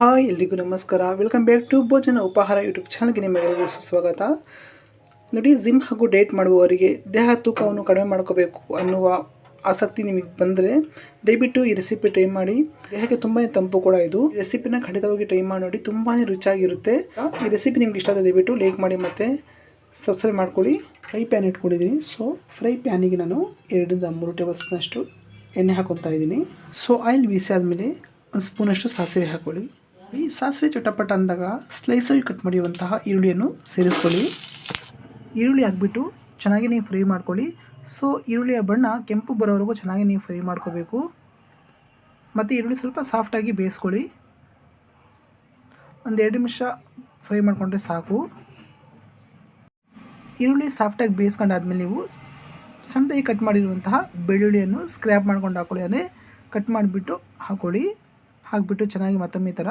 Hi, ಎಲ್ರಿಗೂ ನಮಸ್ಕಾರ. Welcome back to ಭೋಜನ ಉಪಹಾರ ಯೂಟ್ಯೂಬ್ ಚಾನಲ್ಗೆ ನಿಮಗೆಲ್ಲರಿಗೂ ಸುಸ್ವಾಗತ. ನೋಡಿ, ಜಿಮ್ ಹಾಗೂ ಡೇಟ್ ಮಾಡುವವರಿಗೆ ದೇಹ ತೂಕವನ್ನು ಕಡಿಮೆ ಮಾಡ್ಕೋಬೇಕು ಅನ್ನುವ ಆಸಕ್ತಿ ನಿಮಗೆ ಬಂದರೆ ದಯವಿಟ್ಟು ಈ ರೆಸಿಪಿ ಟ್ರೈ ಮಾಡಿ. ದೇಹಕ್ಕೆ ತುಂಬಾ ತಂಪು ಕೂಡ ಇದು. ರೆಸಿಪಿನ ಖಂಡಿತವಾಗಿ ಟ್ರೈ ಮಾಡಿ ನೋಡಿ ತುಂಬಾ ರುಚಿಯಾಗಿರುತ್ತೆ. ಈ ರೆಸಿಪಿ ನಿಮ್ಗೆ ಇಷ್ಟ ಆದ ದಯವಿಟ್ಟು ಲೈಕ್ ಮಾಡಿ ಮತ್ತು ಸಬ್ಸ್ಕ್ರೈಬ್ ಮಾಡ್ಕೊಳ್ಳಿ. ಫ್ರೈ ಪ್ಯಾನ್ ಇಟ್ಕೊಂಡಿದ್ದೀನಿ ಸೊ ಫ್ರೈ ಪ್ಯಾನಿಗೆ ನಾನು ಎರಡರಿಂದ ಮೂರು ಟೇಬಲ್ ಸ್ಪೂನಷ್ಟು ಎಣ್ಣೆ ಹಾಕೊತಾ ಇದ್ದೀನಿ. ಸೊ ಆಯಿಲ್ ಬೀಸಿ ಆದಮೇಲೆ ಒಂದು ಸ್ಪೂನಷ್ಟು ಸಾಸಿವೆ ಹಾಕೊಳ್ಳಿ ಈ ಸಾಸಿವೆ ಚಟಪಟ ಅಂದಾಗ ಸ್ಲೈಸಾಗಿ ಕಟ್ ಮಾಡಿರುವಂತಹ ಈರುಳ್ಳಿಯನ್ನು ಸೇರಿಸ್ಕೊಳ್ಳಿ. ಈರುಳ್ಳಿ ಹಾಕ್ಬಿಟ್ಟು ಚೆನ್ನಾಗಿ ನೀವು ಫ್ರೈ ಮಾಡ್ಕೊಳ್ಳಿ. ಸೊ ಈರುಳ್ಳಿಯ ಬಣ್ಣ ಕೆಂಪು ಬರೋವರೆಗೂ ಚೆನ್ನಾಗಿ ನೀವು ಫ್ರೈ ಮಾಡ್ಕೋಬೇಕು. ಮತ್ತು ಈರುಳ್ಳಿ ಸ್ವಲ್ಪ ಸಾಫ್ಟಾಗಿ ಬೇಯಿಸ್ಕೊಳ್ಳಿ. ಒಂದು ಎರಡು ನಿಮಿಷ ಫ್ರೈ ಮಾಡಿಕೊಂಡ್ರೆ ಸಾಕು. ಈರುಳ್ಳಿ ಸಾಫ್ಟಾಗಿ ಬೇಯಿಸ್ಕೊಂಡಾದ್ಮೇಲೆ ನೀವು ಸಣ್ಣದಾಗಿ ಕಟ್ ಮಾಡಿರುವಂತಹ ಬೆಳ್ಳುಳ್ಳಿಯನ್ನು ಸ್ಕ್ರ್ಯಾಪ್ ಮಾಡ್ಕೊಂಡು ಹಾಕೊಳ್ಳಿ. ಅಂದರೆ ಕಟ್ ಮಾಡಿಬಿಟ್ಟು ಹಾಕೊಳ್ಳಿ. ಹಾಕಿಬಿಟ್ಟು ಚೆನ್ನಾಗಿ ಮತ್ತೊಮ್ಮೆ ಈ ಥರ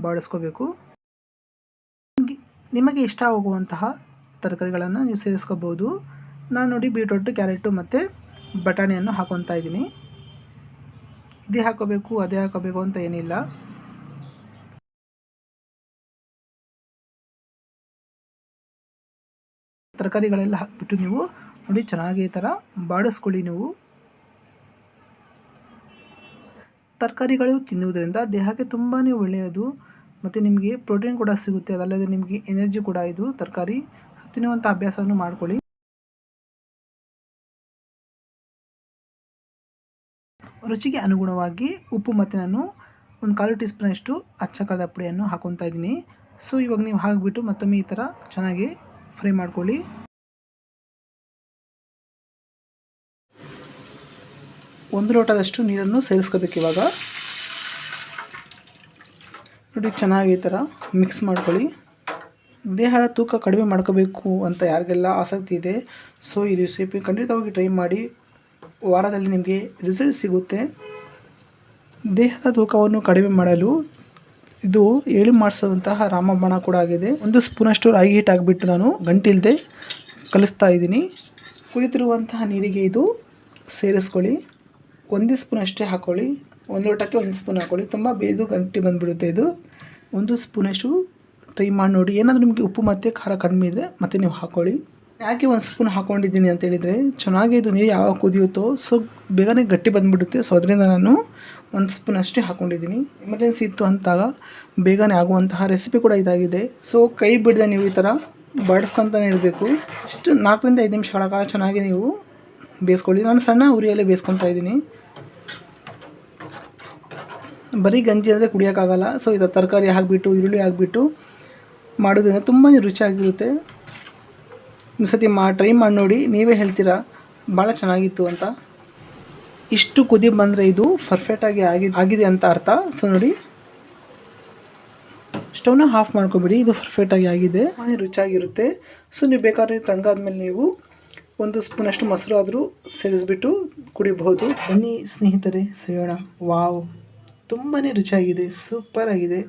ಬಾಡಿಸ್ಕೋಬೇಕು ನಿಮಗೆ- ಇಷ್ಟ ಆಗುವಂತಹ ತರಕಾರಿಗಳನ್ನು ನೀವು ಸೇರಿಸ್ಕೋಬೋದು. ನಾನು ನೋಡಿ ಬೀಟ್ರೂಟು, ಕ್ಯಾರೆಟು ಮತ್ತು ಬಟಾಣಿಯನ್ನು ಹಾಕೊತಾ ಇದ್ದೀನಿ. ಇದೇ ಹಾಕೋಬೇಕು, ಅದೇ ಹಾಕೋಬೇಕು ಅಂತ ಏನಿಲ್ಲ. ತರಕಾರಿಗಳೆಲ್ಲ ಹಾಕ್ಬಿಟ್ಟು ನೀವು ನೋಡಿ ಚೆನ್ನಾಗಿ ಈ ಥರ ಬಾಡಿಸ್ಕೊಳ್ಳಿ ನೀವು. ತರಕಾರಿಗಳು ತಿನ್ನುವುದರಿಂದ ದೇಹಕ್ಕೆ ತುಂಬಾ ಒಳ್ಳೆಯದು ಮತ್ತು ನಿಮಗೆ ಪ್ರೋಟೀನ್ ಕೂಡ ಸಿಗುತ್ತೆ. ಅದಲ್ಲದೆ ನಿಮಗೆ ಎನರ್ಜಿ ಕೂಡ ಇದು ತರಕಾರಿ ತಿನ್ನುವಂಥ ಅಭ್ಯಾಸವನ್ನು ಮಾಡ್ಕೊಳ್ಳಿ. ರುಚಿಗೆ ಅನುಗುಣವಾಗಿ ಉಪ್ಪು ಮತ್ತು ನಾನು ಒಂದು ಕಾಲು ಟೀ ಸ್ಪೂನಷ್ಟು ಅಚ್ಚ ಕರದ ಪುಡಿಯನ್ನು ಹಾಕೊತಾ ಇದ್ದೀನಿ. ಸೊ ಇವಾಗ ನೀವು ಹಾಕಿಬಿಟ್ಟು ಮತ್ತೊಮ್ಮೆ ಈ ಥರ ಚೆನ್ನಾಗಿ ಫ್ರೈ ಮಾಡ್ಕೊಳ್ಳಿ. ಒಂದು ಲೋಟದಷ್ಟು ನೀರನ್ನು ಸೇರಿಸ್ಕೋಬೇಕು ಇವಾಗ. ನೋಡಿ, ಚೆನ್ನಾಗಿ ಈ ಥರ ಮಿಕ್ಸ್ ಮಾಡ್ಕೊಳ್ಳಿ. ದೇಹದ ತೂಕ ಕಡಿಮೆ ಮಾಡ್ಕೋಬೇಕು ಅಂತ ಯಾರಿಗೆಲ್ಲ ಆಸಕ್ತಿ ಇದೆ ಸೊ ಈ ರೆಸಿಪಿ ಖಂಡಿತವಾಗಿ ಟ್ರೈ ಮಾಡಿ. ವಾರದಲ್ಲಿ ನಿಮಗೆ ರಿಸಲ್ಟ್ ಸಿಗುತ್ತೆ. ದೇಹದ ತೂಕವನ್ನು ಕಡಿಮೆ ಮಾಡಲು ಇದು ಏಳು ಮಾಡಿಸುವಂತಹ ರಾಮಬಾಣ ಕೂಡ ಆಗಿದೆ. ಒಂದು ಸ್ಪೂನಷ್ಟು ರಾಗಿ ಹಿಟ್ಟು ಹಾಕಿಬಿಟ್ಟು ನಾನು ಗಂಟಿಲ್ದೆ ಕಲಿಸ್ತಾ ಇದ್ದೀನಿ. ಕುಳಿತಿರುವಂತಹ ನೀರಿಗೆ ಇದು ಸೇರಿಸ್ಕೊಳ್ಳಿ. ಒಂದೇ ಸ್ಪೂನ್ ಅಷ್ಟೇ ಹಾಕ್ಕೊಳ್ಳಿ ಒಂದು ಲೋಟಕ್ಕೆ ಒಂದು ಸ್ಪೂನ್ ಹಾಕ್ಕೊಳ್ಳಿ ತುಂಬ ಬೇದು ಗಂಟಿ ಬಂದುಬಿಡುತ್ತೆ ಇದು. ಒಂದು ಸ್ಪೂನಷ್ಟು ಟ್ರೈ ಮಾಡಿ ನೋಡಿ. ಏನಾದರೂ ನಿಮಗೆ ಉಪ್ಪು ಮತ್ತು ಖಾರ ಕಡಿಮೆ ಇದ್ದರೆ ಮತ್ತೆ ನೀವು ಹಾಕ್ಕೊಳ್ಳಿ ಯಾಕೆ ಒಂದು ಸ್ಪೂನ್ ಹಾಕ್ಕೊಂಡಿದ್ದೀನಿ ಅಂತ ಹೇಳಿದರೆ ಚೆನ್ನಾಗಿ ಇದು ನೀರು ಯಾವಾಗ ಕುದಿಯುತ್ತೋ, ಸೊ ಬೇಗನೆ ಗಟ್ಟಿ ಬಂದುಬಿಡುತ್ತೆ. ಸೊ ಅದರಿಂದ ನಾನು ಒಂದು ಸ್ಪೂನ್ ಅಷ್ಟೇ ಹಾಕ್ಕೊಂಡಿದ್ದೀನಿ ಎಮರ್ಜೆನ್ಸಿ ಇತ್ತು ಅಂತಾಗ ಬೇಗನೆ ಆಗುವಂತಹ ರೆಸಿಪಿ ಕೂಡ ಇದಾಗಿದೆ. ಸೊ ಕೈ ಬಿಡದೆ ನೀವು ಈ ಥರ ಬಾಡಿಸ್ಕೊತಾನೆ ಇರಬೇಕು. ಇಷ್ಟು ನಾಲ್ಕರಿಂದ ಐದು ನಿಮಿಷಗಳ ಕಾಲ ಚೆನ್ನಾಗಿ ನೀವು ಬೇಯಿಸ್ಕೊಳ್ಳಿ. ನಾನು ಸಣ್ಣ ಉರಿಯಲ್ಲೇ ಬೇಯಿಸ್ಕೊತಾ ಇದ್ದೀನಿ. ಬರೀ ಗಂಜಿ ಅಂದರೆ ಕುಡಿಯೋಕ್ಕಾಗಲ್ಲ. ಸೊ ಇದು ತರಕಾರಿ ಹಾಕಿಬಿಟ್ಟು, ಈರುಳ್ಳಿ ಹಾಕಿಬಿಟ್ಟು ಮಾಡೋದ್ರಿಂದ ತುಂಬಾ ರುಚಿಯಾಗಿರುತ್ತೆ. ಒಂದು ಸತಿ ಮಾ ಟ್ರೈ ಮಾಡಿ ನೋಡಿ. ನೀವೇ ಹೇಳ್ತೀರಾ, ಭಾಳ ಚೆನ್ನಾಗಿತ್ತು ಅಂತ. ಇಷ್ಟು ಕುದಿ ಬಂದರೆ ಇದು ಪರ್ಫೆಕ್ಟಾಗಿ ಆಗಿ ಆಗಿದೆ ಅಂತ ಅರ್ಥ. ಸೊ ನೋಡಿ. ಸ್ಟವ್ನ ಆಫ್ ಮಾಡ್ಕೊಬಿಡಿ. ಇದು ಪರ್ಫೆಕ್ಟಾಗಿ ಆಗಿದೆ. ರುಚಿಯಾಗಿರುತ್ತೆ. ಸೊ ನೀವು ಬೇಕಾದ್ರೆ ತಣ್ಣಗಾದ್ಮೇಲೆ ನೀವು ಒಂದು ಸ್ಪೂನಷ್ಟು ಮೊಸರು ಆದರೂ ಸೇರಿಸ್ಬಿಟ್ಟು ಕುಡಿಬಹುದು. ಬನ್ನಿ ಸ್ನೇಹಿತರೆ ಸೇಯೋಣ ವಾವ್ ತುಂಬಾ ರುಚಿಯಾಗಿದೆ ಸೂಪರ್ ಆಗಿದೆ.